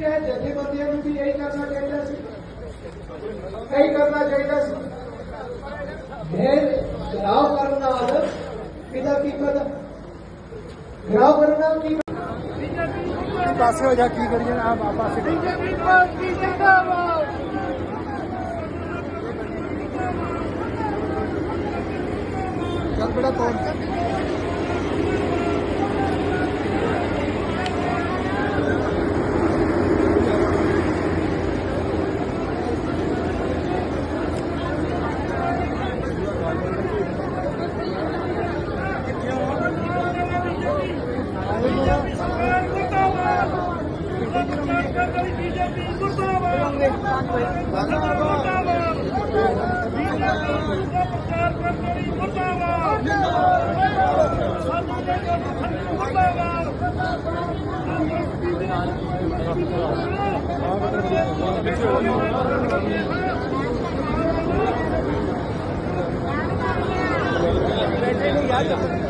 जथेबंदियों भी यही करना चाहिए यही करना चाहिए करना पिता की कदम ग्राव करना की पास हो जा की करिए आप आपस बीजेपी की कौन ਯਾਰ